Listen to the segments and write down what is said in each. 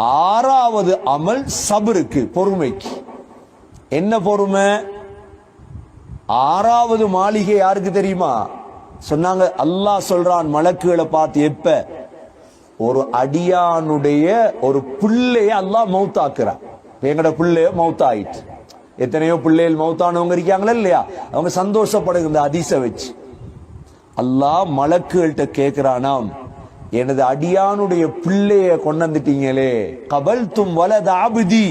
ஆறாவது அமல் சபருக்கு பொறுமைக்கு. என்ன பொறுமை? ஆறாவது மாளிகை யாருக்கு தெரியுமா? சொன்னாங்க அல்லாஹ் சொல்றான் மலக்குகளை பார்த்து எப்ப? ஒரு அடியானுடைய ஒரு பிள்ளைய அல்லாஹ் மௌத்தாக்குறான். எங்கட பிள்ளைய மௌத்தாயிட்டு. எத்தனையோ பிள்ளைகள் மௌத்தானவங்க இருக்காங்களா இல்லையா? அவங்க சந்தோஷப்படுகிற அதிச வச்சு. அல்லாஹ் மலக்குகள்கிட்ட கேட்கிறானாம் எனது அடியானுடைய பிள்ளைய கொண்டாந்துட்டீங்களே கபல் தும் வலது ஆபுதி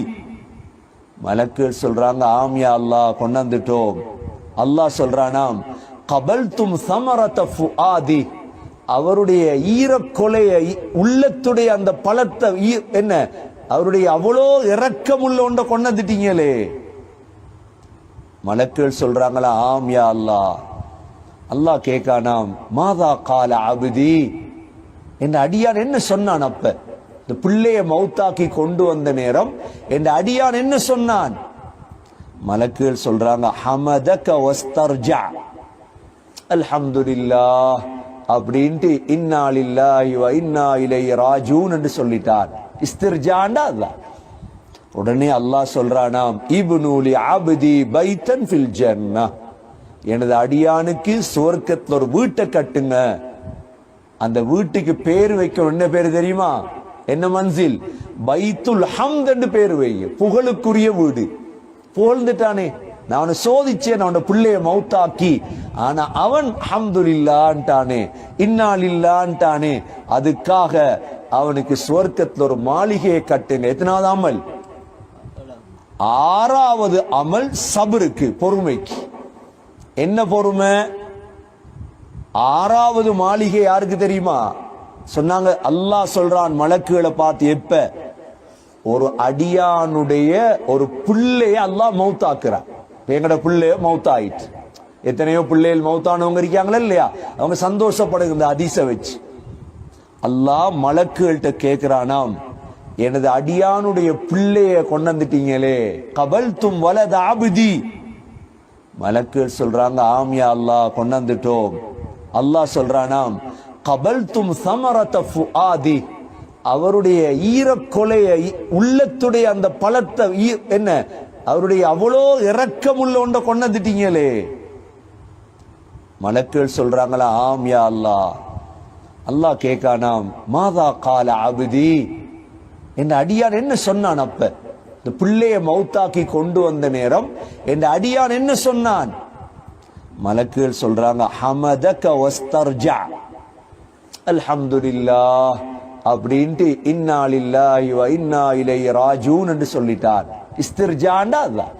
மலக்குகள் சொல்றாங்க ஆமியா அல்லாஹ் கொண்டாந்துட்டோம் அல்லாஹ் சொல்றானாம் கபல் தும் சமரத ஃபுஆதி. அவருடைய ஈரக்கொலைய உள்ளத்துடைய அந்த பழத்தை ஈ- என்ன? அவருடைய அவ்வளோ இரக்கமுள்ள ஒன்றை கொண்டாந்துட்டீங்களே மலக்குகள் சொல்றாங்களா ஆம் யா அல்லாஹ். அல்லாஹ் கேட்கானாம் மாதா கால அபுதி. என் அடியான் என்ன சொன்னான் அப்ப? இந்த பிள்ளைய மௌத்தாக்கி கொண்டு வந்த நேரம் என் அடியான் என்ன சொன்னான்? மலக்குகள் சொல்றாங்க ஹமதக வஸ்தர்ஜா அல்ஹம்துலில்லா அப்படின்ட்டு இன்னால் இல்லா வ இன்னா இலைஹி ராஜூன் என்று சொல்லிட்டார். இஸ்திர்ஜாண்டா அதான் உடனே அல்லாஹ் சொல்றானாம் இபுனூலி ஆபதி பைத்தன் ஃபில் ஜன்னா எனது அடியானுக்கு சுவர்க்கத்தில் ஒரு வீட்டை கட்டுங்க. அந்த வீட்டுக்கு பேர் வைக்கணும். என்ன பேர் தெரியுமா? என்ன மன்சில்? பைத்துல் ஹம்த் என்று பேர் வைங்க. புகழுக்குரிய வீடு. புகழ்ந்துட்டானே. நான் அவனை சோதிச்சேன். அவனோட பிள்ளைய மௌத்தாக்கி ஆனா அவன் ஹம்துல்லான்ட்டானே இன்னால் இல்லான்ட்டானே அதுக்காக அவனுக்கு சுவர்க்கத்தில் ஒரு மாளிகையை கட்டுங்க எத்தனாவது அமல்? ஆறாவது அமல் சபருக்கு பொறுமைக்கு. என்ன பொறுமை? ஆறாவது மாளிகை யாருக்கு தெரியுமா? சொன்னாங்க அல்லாஹ் சொல்றான் மலக்குகளை பார்த்து எப்ப? ஒரு அடியானுடைய ஒரு பிள்ளைய அல்லாஹ் மௌத்தாக்குறான் இப்ப எங்கட பிள்ளைய மௌத்தாயிட்டு எத்தனையோ பிள்ளைகள் மௌத்தானவங்க இருக்காங்களா இல்லையா? அவங்க சந்தோஷப்படுங்க இந்த அதிச வச்சு. அல்லாஹ் மலக்குகள்கிட்ட கேட்கிறானாம் எனது அடியானுடைய பிள்ளைய கொண்டாந்துட்டீங்களே கபல் தும் வலது ஆபுதி மலக்குகள் சொல்றாங்க ஆமியா அல்லாஹ் கொண்டாந்துட்டோம் அல்லாஹ் சொல்றானாம் கபல் தும் சமரத்த ஃபுஆதி. அவருடைய ஈரக்கொலைய உள்ளத்துடைய அந்த பழத்தை ஈ- என்ன? அவருடைய அவ்வளோ இரக்கமுள்ள ஒன்றை கொண்டாந்துட்டீங்களே மலக்குகள் சொல்றாங்களா ஆம் யா அல்லாஹ். அல்லாஹ் கேட்கானாம் மாதா கால அபுதி. என் அடியான் என்ன சொன்னான் அப்ப? இந்த பிள்ளைய மௌத்தாக்கி கொண்டு வந்த நேரம் என் அடியான் என்ன சொன்னான்? மலக்குகள் சொல்றாங்க ஹமதக வஸ்தர்ஜா. அல்ஹம்துலில்லா அப்படின்ட்டு இன்னா லில்லாஹி வ இன்னா இலைஹி ராஜூன் என்று சொல்லிட்டார். இஸ்திர்ஜாண்டா அதான்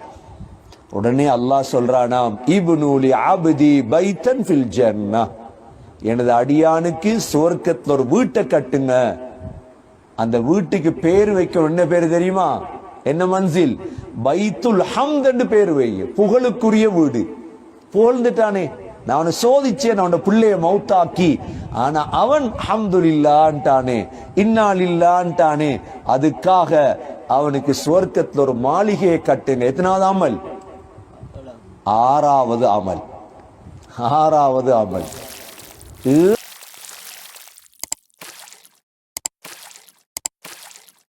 உடனே அல்லாஹ் சொல்றானாம் இப்னூலி ஆபதி பைத்தன் ஃபில் ஜன்னா எனது அடியானுக்கு சுவர்க்கத்தில் ஒரு வீட்டை கட்டுங்க. அந்த வீட்டுக்கு பேர் வைக்கணும். என்ன பேர் தெரியுமா? என்ன மன்சில்? பைத்துல் ஹம்த் என்று பேர் வைங்க. புகழுக்குரிய வீடு. புகழ்ந்துட்டானே. நான் அவனை சோதிச்சேன் அவனோட பிள்ளைய மௌத்தாக்கி ஆனா அவன் ஹம்துலில்லான்ட்டானே இன்னாலில்லான்ட்டானே. அதுக்காக அவனுக்கு சுவர்க்கத்தில் ஒரு மாளிகையை கட்டுங்க. எத்தனாவது அமல்? ஆறாவது அமல். ஆறாவது அமல்.